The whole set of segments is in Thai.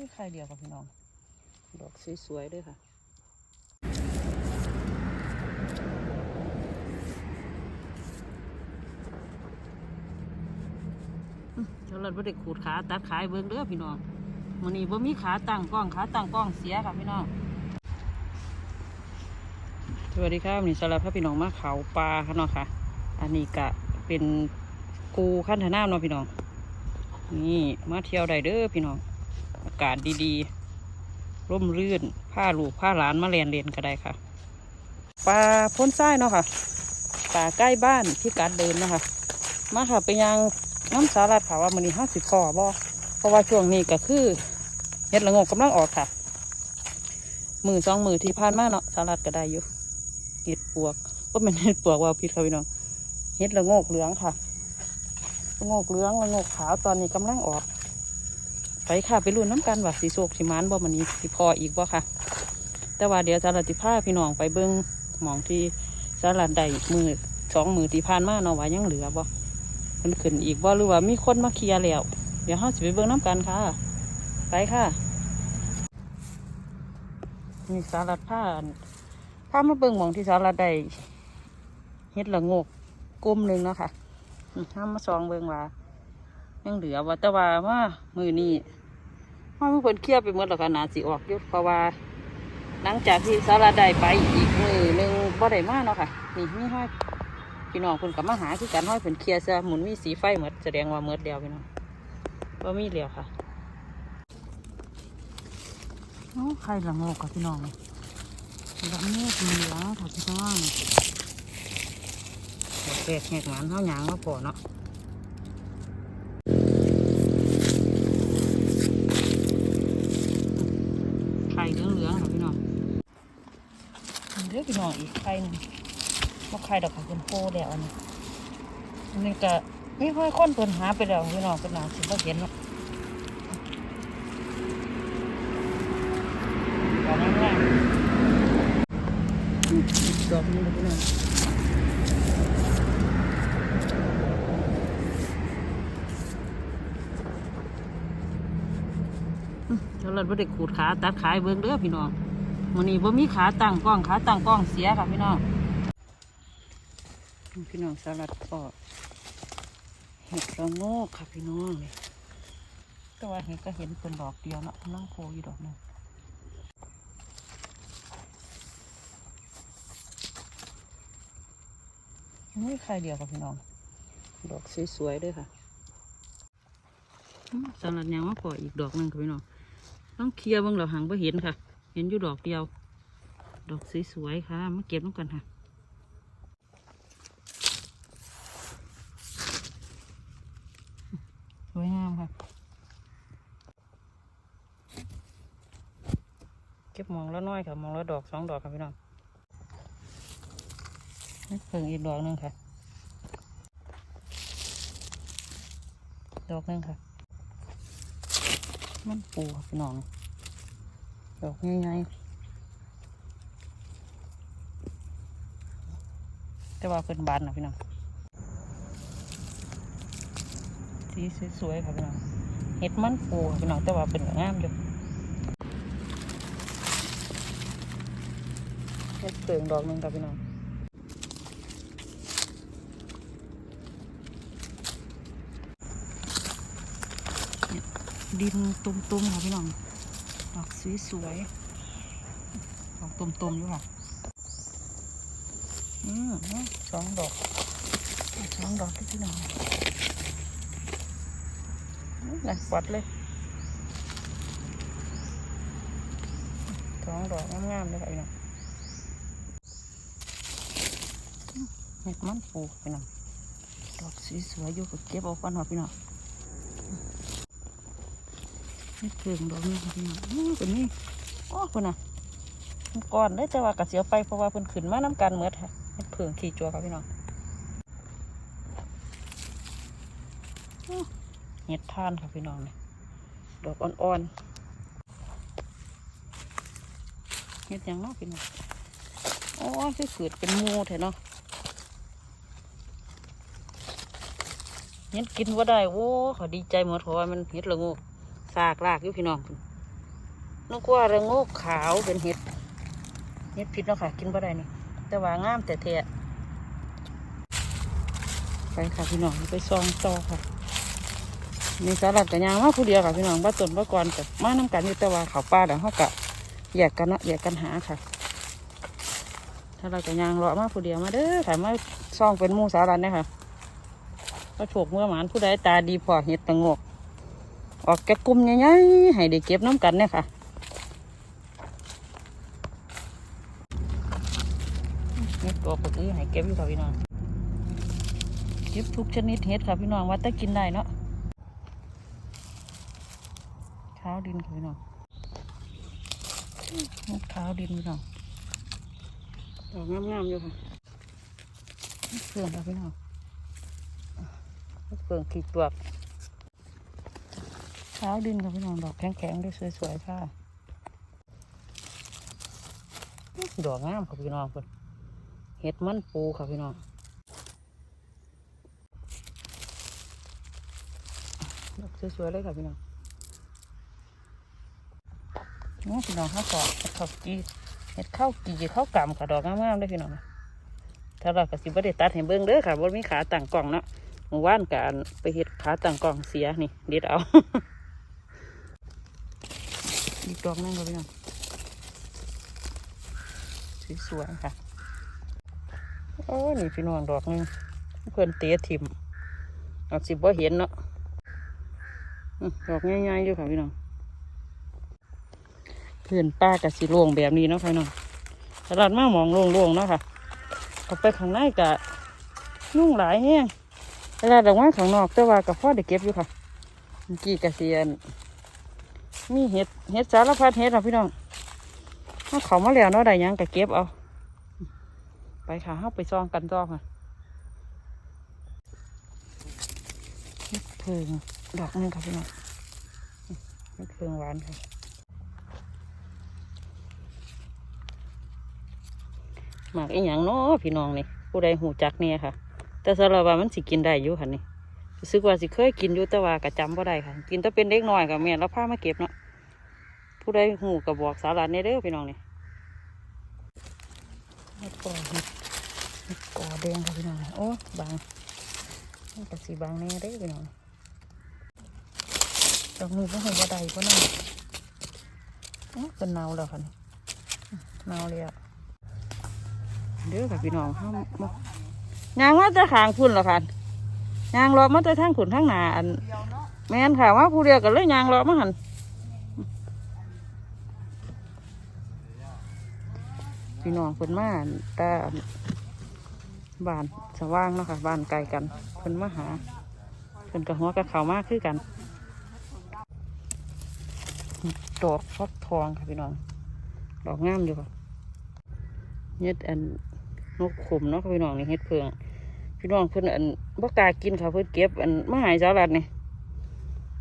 นี่ใครเดียวกับพี่น้อง ดอกสวยๆด้วยค่ะแล้วเราไม่ได้ขูดขาตัดขายเบิ้งเด้อพี่น้องมันนี้บ่มีขาตั้งกล้องขาตั้งกล้องเสียค่ะพี่น้องสวัสดีครับนี่สำหรับพระพี่น้องมาเขาปลาค่ะเนาะค่ะ อันนี้กะเป็นกูขั้นถนาเนาะพี่น้อง นี่มาเที่ยวได้เด้อพี่น้อง อากาศดีๆ ร่มรื่นผ้าลูกผ้าหลานมาเรียนเรียนก็ได้ค่ะ ปลาพ้นทรายเนาะค่ะปลาใกล้บ้านที่การเดินเนาะค่ะมาค่ะไปยังน้ำสาลัดค่ะว่ามันนี้ห้าสิบพอบ่เพราะว่าช่วงนี้ก็คือเห็ดละโงกกำลังออกค่ะ มือสองมือที่ผ่านมาเนาะสาลัดก็ได้อยู่เห็ดปวกก็เป็นเห็ดปวกว่าพิษค่ะพี่น้องเห็ดละโงกเหลืองค่ะละงกเหลืองละโงกขาวตอนนี้กำลังออก ไปค่ะไปรุ่นน้ำกันว่าสีโศกสีมานบ่มันนี้สิพออีกบ่ค่ะ แต่ว่าเดี๋ยวสาลัติพาพี่น้องไปเบิ้งหมองที่สาลัดได้มือสองมือที่ผ่านมาเนาะว่ายังเหลือบ่มันขึ้นอีกบ่หรือว่ามีคนมาเคลียร์แล้ว เดี๋ยวเราสิไปเบิ่งน้ำกันค่ะ ไปค่ะนี่สารัดผ้าผ้ามาเบิ่งหมองที่สารัดได้เฮ็ดละงกกลมหนึ่งเนาะค่ะห้ามมาซองเบิ่งว่ายังเหลือว่าแต่ว่าว่ามือนี้ ว่ามีคนเคลียร์ไปหมดแล้วค่ะนาสิออกอยู่เพราะว่า หลังจากที่สารัดได้ไปอีกมือหนึ่งบ่ได้มาเนาะค่ะ นี่มีห้อยพี่น้องเพิ่นกับมาหาคือกันห้อยเพิ่นเคลียร์ซะหมุนมีสีไฟหมดแสดงว่าหมดแล้วพี่น้องว่ามีแล้วค่ะโอ้ใครละโงกกับพี่น้องนี่ละโงกเหลืองค่ะพี่น้องดอกแรกแหกหมันเท่าหยางมาพอเนาะไข่เหลืองๆค่ะพี่น้องเดี๋ยว พี่น้องอีกไข่หนึงบ่ใครดอกค่ะเป็นโพแล้วอันนี้อันนี้ก็มีห้อยค้นเพิ่นหาไปแล้วพี่น้องเป็นหนาสิบ่เห็นเนาะดอกนี้พี่น้องอืมแล้วเราบ่ได้ขูดขาตัดขายเบิ่งเด้อพี่น้อง มื้อนี้บ่มีขาตั้งกล้องขาตั้งกล้องเสียค่ะพี่น้องพี่น้องสลัดปอดเห็ดระโงกค่ะพี่น้องนี่แต่ว่าเห็ดก็เห็นเป็นดอกเดียวเนาะนั่งโพอยู่ดอกหนึงนี่ใครเดียวกับพี่น้อง ดอกสวยๆด้วยค่ะสลัดยังมาปล่ออีกดอกหนึ่งค่ะพี่น้องต้องเคลียร์บ้างเราหางไ่เห็นค่ะ เห็นอยู่ดอกเดียว ดอกสวยๆค่ะมาเก็บน้ำกันค่ะสวยงามค่ะ เก็บมองแล้วน้อยค่ะมองแล้วดอกสองดอกค่ะพี่น้องนี่เพิ่งอีกดอกหนึ่งค่ะ ดอกหนึ่งค่ะ มันปูค่ะพี่น้อง ดอกง่ายๆแต่ว่าเป็นบานนะพี่น้องสีสวยๆค่ะพี่น้องเห็ดมันปูพี่น้องแต่ว่าเป็นงามอยู่เห็ดเปลืองดอกนึงค่ะพี่น้องดินตุ่มๆค่ะพี่น้อง ดอกสวยๆดอกตุ่มๆอยู่ค่ะอืมสองดอกสองดอกที่พี่น้องนะวัดเลยสองดอกงามๆเลยค่ะพี่น้องเห็ดมันปูพี่น้องดอกสวยๆอยู่กับเก็บเอาก่อนหอพี่น้อง นี่เพิ่งดอกนี้ค่ะพี่น้องอื้อเป็นนี่โอ้คุณน่ะมันก่อนได้แต่ว่ากระเสียวไปเพราะว่าเพิ่นขึ้นมาน้ำกันเมื่อค่ะเห็ดเพิ่งขี่จัวค่ะพี่น้องเห็ดท่านค่ะพี่น้องเนี่ยดอกอ่อนๆเห็ดยังเนาะพี่น้องโอ้ยคือขืดเป็นมูแท้เนาะเห็ดกินว่าได้โอ้เขาดีใจหมดเพราะว่ามันเห็ดละงู สากลากอยู่พี่น้องนกว่าระงกขาวเป็นเห็ดเห็ดพิษเนาะค่ะ กินบ่ได้นี่ แต่ว่างามแต่เทะไปค่ะพี่น้องไปซองต่อค่ะมีสาลัดกับยางมาผู้เดียวค่ะพี่น้องบ้าต้นบ้ากรกับมาน้ำกันอยู่แต่ว่าเขาวป้าเดี๋ยวเขากะแยกกันนะแยกกันหาค่ะ ถ้าเราจะยางเลาะมาผู้เดียวมาเด้อถ่ายมาซองเป็นมูสาลัดเนี่ยค่ะก็โฉกเมื่อหมานผู้ใดตาดีพอเห็ดตะงก ออกแกะกลุ่มใหญ่ๆให้ได้เก็บน้ำกันเนี่ยค่ะเห็ดตัวปกติให้เก็บอยู่ค่ะพี่น้องเก็บทุกชนิดเห็ดค่ะพี่น้องว่าแต่กินได้เนาะขาวดินค่ะพี่น้องเห็ดขาวดินพี่น้องดอกงามๆอยู่ค่ะเพื่อนค่ะพี่น้องเพื่อนขีดตัว เช้าดินค่ะพี่น้องดอกแข็งๆด้วยสวยๆค่ะ ดอกงามค่ะพี่น้องเพิ่นเห็ดมันปูค่ะพี่น้องดอกสวยๆเลยค่ะพี่น้องนี่พี่น้องข้าวสอบเห็ดข้าวกีเห็ดข้าวกีข้าวกำค่ะดอกงามๆเลยพี่น้องถ้าเรากระสิบได้ตัดเห็นเบิ้องเด้อค่ะบนมีขาต่างกล่องเนาะเมื่อวานการไปเห็ดขาต่างกล่องเสียนี่เด็ดเอา อีกดอกนึงค่ะพี่น้องสวยๆค่ะโอ้นี่พี่น้องดอกหนึงเพื่อนเตะทิมอาสิบว่าเห็นเนาะดอกง่ายๆอยู่ค่ะพี่น้องเพื่อนป้ากับสีโล่งแบบนี้เนาะพี่น้องตลาดมากมองล่งๆเนาะค่ะเอาไปข้างในกะนุ่งหลายแห้งเวลาดอกไม้ข้างนอกแต่ว่ากับพ่อได้เก็บอยู่ค่ะเมื่อกี้กะเสียน มีเห็ดเห็ดสารพัดเห็ดค่ะพี่น้องเอาเขามาแล้วเนาะได้ยังก็เก็บเอาไปค่ะเข้าไปซองกันต่อค่ะเห็ดเพิงดอกนึงค่ะพี่น้องเห็ดเพิงหวานค่ะหมากอีหยังเนาะพี่น้องนี่ผู้ใดหูจักเนี่ยค่ะ แต่สำหรับว่ามันสิกินได้อยู่ค่ะนี่ รู้สึกว่าสิเคยกินอยู่แต่ว่าก็จำบ่ได้ค่ะ กินแต่เป็นเด็กน้อยกับแม่แล้วพามาเก็บเนาะผู้ใดหูกับบอกสาระในเด้อพี่น้องนี่เห็ดก่อเห็ดเห็ดก่อแดงค่ะพี่น้องโอ้บางมันกระสีบางแน่เด้อพี่น้องดอกมือพวกหัวใดก็นั่นโอ้เป็นเนาแล้วค่ะนี่เนาเลยอะเด้อค่ะพี่น้องห้ามมายางว่าจะขางพุ่นเหรอค่ะ ยางรอมาจะทางขุนทางหนาอันแม่นค่ะว่าผู้เดียวกันเลยยางรอมาหันพี่น้องเพิ่นมาแต่บ้านสว่างเนาะค่ะบ้านไกลกันเพิ่นมาหาเพิ่นกับหัวกับเขามากคือกันดอกฟักทองค่ะพี่น้องดอกงามอยู่ค่ะเฮ็ดอันนกขุมเนาะค่ะพี่น้องนี่เฮ็ดเพือง พี่น้องเพิ่นอันบ่กล้ากินค่ะเพิ่นเก็บอันมาหายสาลัดนี่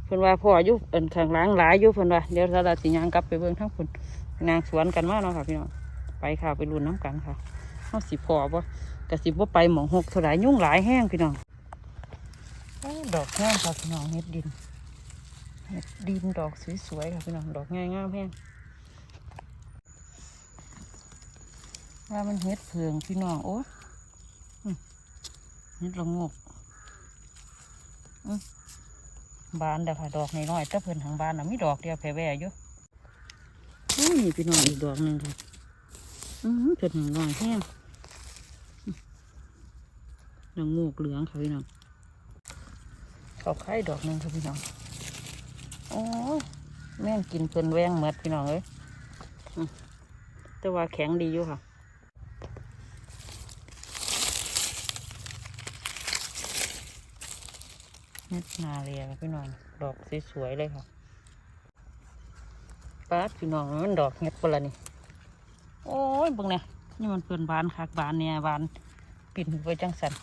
เพิ่นว่าพ่ออยู่อันข้างหล้างหลายอยู่เพิ่นว่าเดี๋ยวสาลัดสิย่างกลับไปเบิ่งทั้งเพิ่นนางสวนกันมาเนาะค่ะพี่น้องไปค่ะไปรุนน้ำกันค่ะเอาสิพอบ่กะสิบ่ไปหมองหกเท่าไหรยุ่งหลายแห้งพี่น้องโอ้ดอกงามค่ะพี่น้องเฮ็ดดินเฮ็ดดินดอกสวยๆค่ะพี่น้องดอกง่ายงามแห้งว่ามันเฮ็ดเพิงพี่น้องโอ้ เฮ็ดละงกอืมบานเด้อค่ะดอกน้อยๆแต่เพิ่นทางบานน่ะมีดอกเดียวแผ่แว่อยู่อุ้ยนี่พี่น้องอีกดอกหนึ่งค่ะอืมเผ็ดหนึ่งน้อยแห้งหนังมูกเหลืองค่ะพี่น้องเขาไข่ดอกหนึ่งค่ะพี่น้องโอ้ยแม่งกินเพิ่นแวงเมดพี่น้องเอ้ยอืมแต่ว่าแข็งดีอยู่ค่ะ เม็ดนาเรียพี่น้อง ดอกสวยๆเลยค่ะป้าดพี่น้องมันดอกเห็ดปะละนี่ โอ้ยเบิ่งเนี่ยนี่มันเพื่อนบานคักบานเนี่ยบานปิ่นไปจังสัน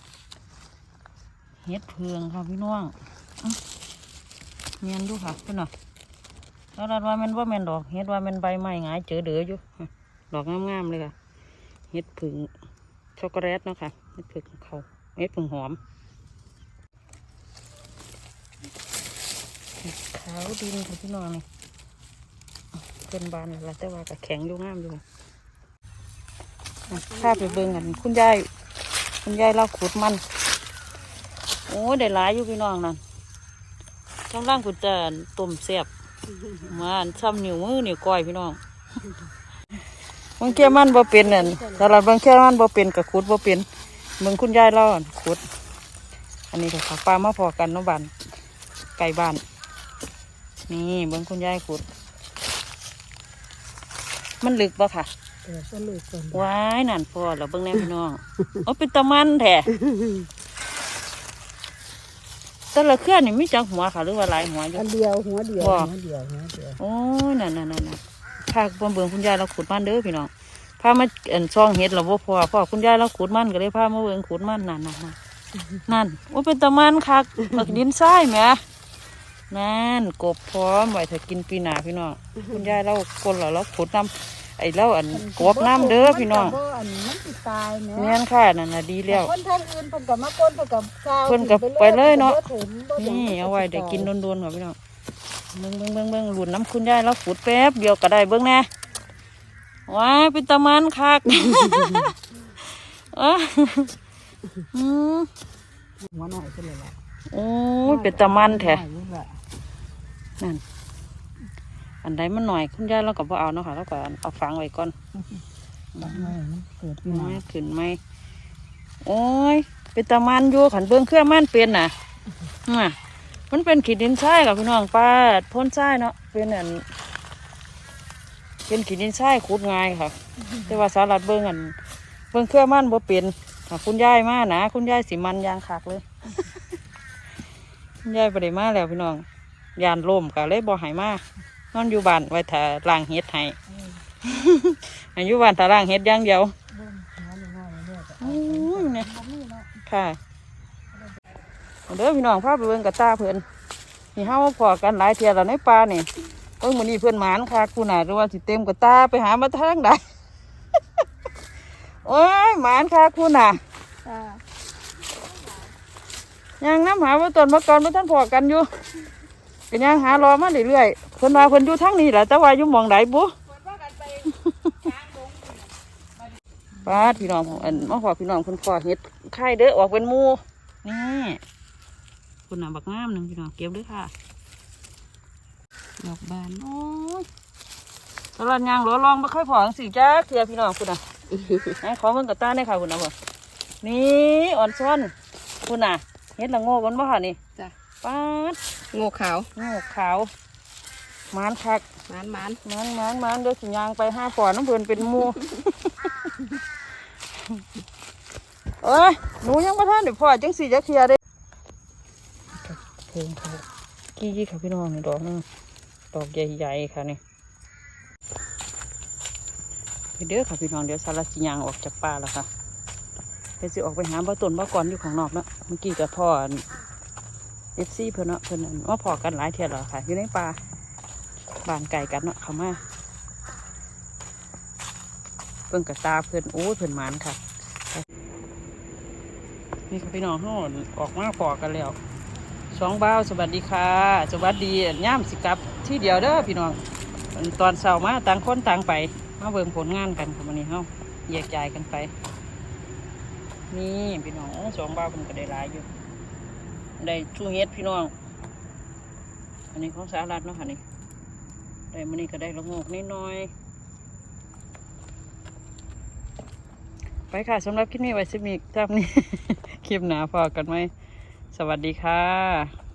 เฮ็ดเพืองค่ะพี่น้องเมียนดูค่ะพี่น้องแล้วรดว่ามันว่ามันดอกเฮ็ดว่ามันใบไม้หงายเจอเดืออยู่ดอกงามๆเลยค่ะเฮ็ดผึ่งช็อกโกแลตเนาะค่ะเฮ็ดผึ่งเขาเฮ็ดผึ่งหอมเห็ด ขาวดินค่ะพี่น้องนี่เพิ่นบานแล้วแต่ว่าก็แข็งอยู่งามอยู่ข้าไปเบิ่งกันคุณยายคุณยายเราขุดมัน โอ้ได้หลายอยู่พี่น้องนั่นข้างล่างกุจะต้มแซ่บมาอันซ้ำนิ้วมือนิ้วก้อยพี่น้องบางเคียมันบ่เป็นนั่นตลาดบางเคียมันบ่เป็นกับขุดบ่เป็นเมืองคุณยายเราขุด อันนี้ก็ขับปลามาพอกันเนาะบ้านไก่บ้าน นี่เบิ่งคุณยายขุด มันลึกบ่ค่ะเออก็เลยก่อนว้ายนั่นพอแล้วเบิ่งแน่พี่น้องโอ้เป็นตะมันแท้แต่ละเครื่องนี่มีจังหัวค่ะ หรือว่าหลายหัวอยู่อันเดียวหัวเดียวว่าหัวเดียวหัวเดียวโอ้ยนั่นนั่นนั่นนั่นพาเบิ่งเบิ่งคุณยายเราขุดมันเด้อพี่น้องพามาอันช่องเห็ดเราบ่พอพ่อคุณยายเราขุดมันก็เลยพามาเบิ่งขุดมันนั่นนั่นนั่นนั่นโอ้เป็นตะมันคักบักดินทรายแหม นั่นกบพร้อมไว้ถ้ากินปีหนาพี่น้องคุณยายเราคนเราเราขุดน้ำไอ้เราอันกบน้ำเด้อพี่น้องมัก็บ่อันมันสิตายแหแม่นค่ะนั่นน่ะดีแล้วคนทางอื่นเพิ่นก็มาก้นเพิ่นก็ซาวเพิ่นก็ไปเลยเนาะนี่เอาไว้ได้กินโดนๆค่ะพี่น้องเบิ่งเบิ่งเบิ่งเบิ่งหลุดน้ำคุณยายแล้วขุดแป๊บเดียวก็ได้เบิ่งแน่ว้ายเป็นตะมันคักอืมหัวหน่อยเพิ่นเลยละโอ้ยเป็นตะมันแท้ น่อยนี่ล่ะนั่น อันใดมันหน่อยคุณยายเราก็บ่เอาเนาะค่ะเราก็เอาฝังไว้ก่อนบักหน่อยมันเกิดปีหไม่น้าขึ้นไหมโอ้ยเป็นตะมันอยู่ขันเบื้องเครื่องมันเป็นน่ะน่ะมันเป็นขีดดินทรายกับพี่น้องป้าพ่นทรายเนาะเป็นอันเป็นขีดดินทรายขุดง่ายค่ะ แต่ว่าสาลัดเบื้องอันเบื้องเครื่องมันบ่เป็นถ้าคุณยายมานะคุณยายสิมันยางคักเลย คุณยายไปได้มาแล้วพี่น้อง ยานล่มก็เลยบ่ใหายมานอนอยู่บ้านไว้ถ้าล้างเฮ็ดให้อายุบ้านถ้าล้างเฮ็ดอย่างเดียวเบิ่งหัวหน่อยๆเนี่ยก็อืมเนี่ยบ่มีเนาะค่ะเด้อพี่น้องพาไปเบิ่งกระตาเพิ่นนี่เฮาพอกันหลายเที่ยแล้วในป่านี่เพิ่งมื้อนี้เพิ่นหมานค่ะกูน่ะหรือว่าสิเต็มกระตาไปหามาทางใดโอ้ยหมานค่ะกูน่ะจ้ายังน้ำหาว่าตนมาก่อนมาท่านพอกันอยู่ ก็ยังหารอมาเรื่อยๆเพิ่นว่าเพิ่นอยู่ทางนี้แหละแต่ว่าอยู่หมองใดบุป้าดพี่น้องผมอันมาขอพี่น้องเพิ่นขอเฮ็ดไข่เด้อออกเป็นหมูนี่คุณน่ะบักงามหนึงพี่น้องเก็บด้วยค่ะดอกบานโอ้ยตลอดยางหลอลองมาค่อยพอจังสิจ้าเถื่อพี่น้องคุณน่ะให้ขอเบิ่งกับตาได้ค่ะคุณน่ะบ่นี่อ่อนซ้อนคุณน่ะเฮ็ดละโง่กันบ่ค่ะนี่จ้ะป้า ดงูขาวโง่ขาวหมานคักหมานหมานหมานหมานหมานเดี๋ยวสิยางไปห้าปอนน้ำเพิ่นเป็นหมูเอ้ยหนูยังบ่ทันเดี๋ยวพ่อจังสิจะเคลียร์เด้เพลงเขากี้ค่ะพี่น้องนี่ดอกนึงดอกใหญ่ๆค่ะนี่ไปเด้อค่ะพี่น้องเดี๋ยวสารสิยางออกจากป่าแล้วค่ะไปสิออกไปหาบ่ต้นบ่ก่อนอยู่ข้างนอกเนาะเมื่อกี้กับพ่อ เอฟซีเพิ่อนเนาะเพิ่อนนั่นว่าพอกันหลายเที่ยแล้วค่ะอยู่ในป่าบ้านไก่กันเนาะเข้ามาเพิ่นกับตาเพิ่อนโอ้เพิ่อนหมานค่ะนี่ค่ะพี่น้องเขาออกมาพอกันแล้วสองบ้าวสวัสดีค่ะสวัสดีย่ามสิกับที่เดียวเด้อพี่น้องตอนเช้ามาต่างคนต่างไปมาเบิ่งผลงานกันค่ะวันนี้เขาแยกย้ายกันไป นี่พี่น้องโอ้สองบ้าวมันก็ได้หลายอยู่ ได้ชูเฮ็ดพี่น้อง อันนี้ของสารัดเนาะค่ะนี่ได้มันนี่ก็ได้ละงกนิดหน่อย ไปค่ะสำหรับคลิปนี้ไว้สิมีจ้านี้ คลิปหนาพอกันไหม สวัสดีค่ะ